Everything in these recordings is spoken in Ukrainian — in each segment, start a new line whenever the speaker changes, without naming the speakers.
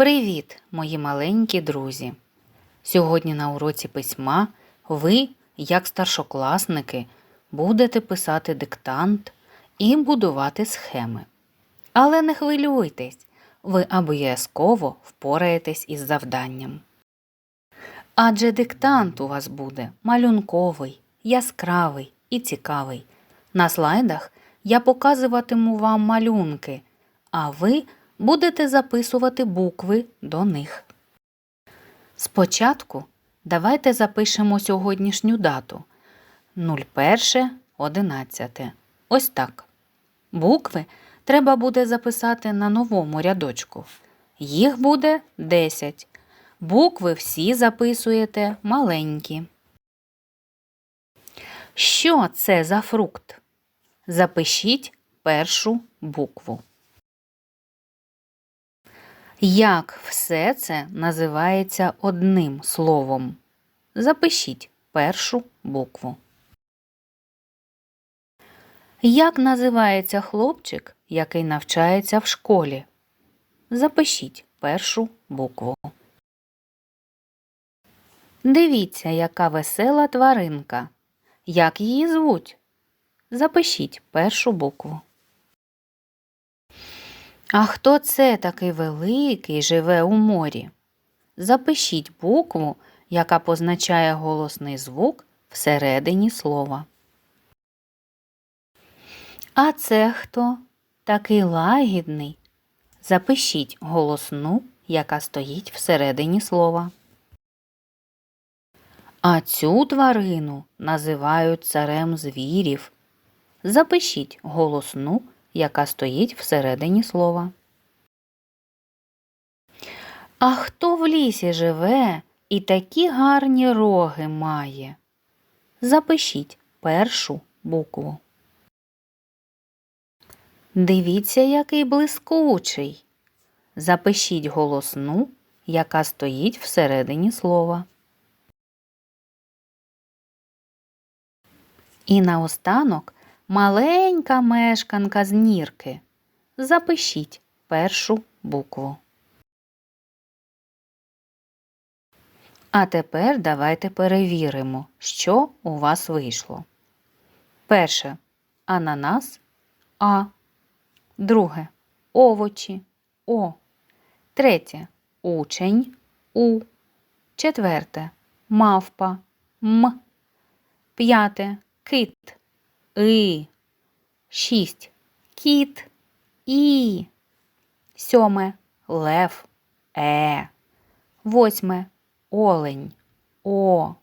Привіт, мої маленькі друзі! Сьогодні на уроці письма ви, як старшокласники, будете писати диктант і будувати схеми. Але не хвилюйтесь, ви обов'язково впораєтесь із завданням. Адже диктант у вас буде малюнковий, яскравий і цікавий. На слайдах я показуватиму вам малюнки, а ви будете записувати букви до них. Спочатку давайте запишемо сьогоднішню дату 01.11. Ось так. Букви треба буде записати на новому рядочку. Їх буде 10. Букви всі записуєте маленькі. Що це за фрукт? Запишіть першу букву. Як все це називається одним словом? Запишіть першу букву. Як називається хлопчик, який навчається в школі? Запишіть першу букву. Дивіться, яка весела тваринка. Як її звуть? Запишіть першу букву. А хто це такий великий живе у морі? Запишіть букву, яка позначає голосний звук всередині слова. А це хто? Такий лагідний. Запишіть голосну, яка стоїть всередині слова. А цю тварину називають царем звірів. Запишіть голосну, яка стоїть всередині слова. А хто в лісі живе і такі гарні роги має? Запишіть першу букву. Дивіться, який блискучий. Запишіть голосну, яка стоїть всередині слова. І наостанок маленька мешканка з нірки. Запишіть першу букву. А тепер давайте перевіримо, що у вас вийшло. Перше ананас А. Друге овочі О. Третє учень У. Четверте мавпа М. П'яте кит И. Шість кіт І. Сьоме лев Е. Восьме олень О.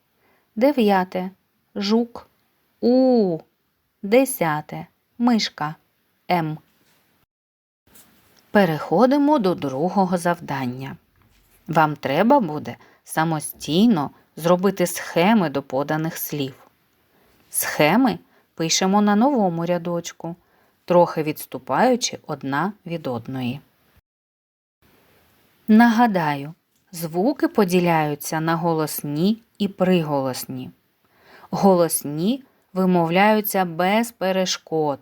Дев'яте жук У. Десяте мишка М. Переходимо до другого завдання. Вам треба буде самостійно зробити схеми до поданих слів. Схеми пишемо на новому рядочку, трохи відступаючи одна від одної. Нагадаю, звуки поділяються на голосні і приголосні. Голосні вимовляються без перешкод,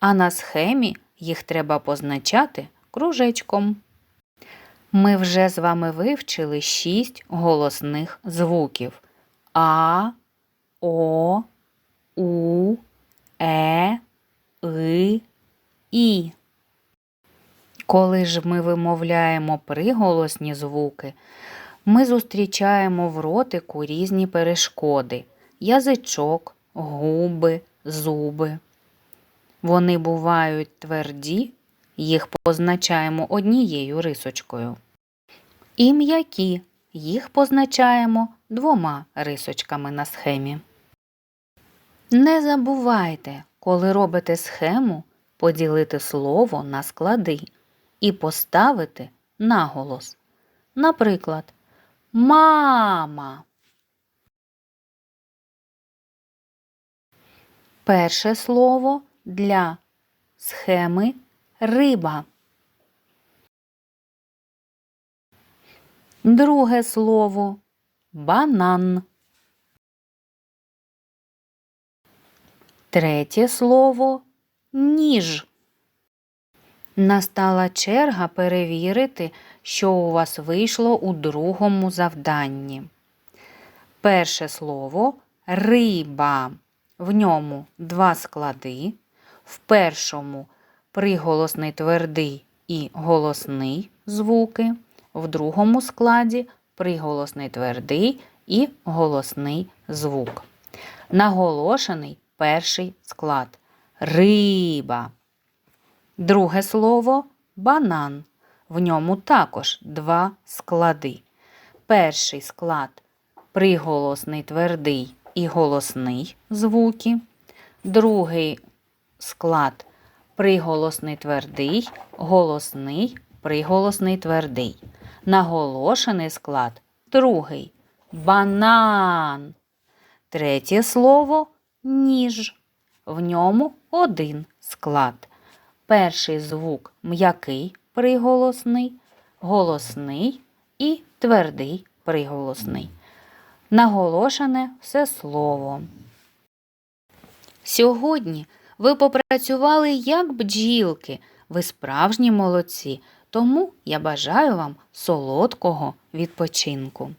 а на схемі їх треба позначати кружечком. Ми вже з вами вивчили шість голосних звуків А, О, У, Е, И, І. Коли ж ми вимовляємо приголосні звуки, ми зустрічаємо в ротику різні перешкоди язичок, губи, зуби. Вони бувають тверді, їх позначаємо однією рисочкою. І м'які їх позначаємо двома рисочками на схемі. Не забувайте, коли робите схему, поділити слово на склади і поставити наголос. Наприклад, мама. Перше слово для схеми риба. Друге слово банан. Третє слово ніж. Настала черга перевірити, що у вас вийшло у другому завданні. Перше слово риба. В ньому два склади. В першому приголосний твердий і голосний звуки, в другому складі приголосний твердий і голосний звук. Наголошений перший склад риба. Друге слово банан. В ньому також два склади. Перший склад приголосний твердий і голосний звуки. Другий склад приголосний твердий, голосний, приголосний твердий. Наголошений склад другий банан. Третє слово ніж. В ньому один склад. Перший звук м'який приголосний, голосний і твердий приголосний. Наголошене все слово. Сьогодні ви попрацювали як бджілки. Ви справжні молодці, тому я бажаю вам солодкого відпочинку.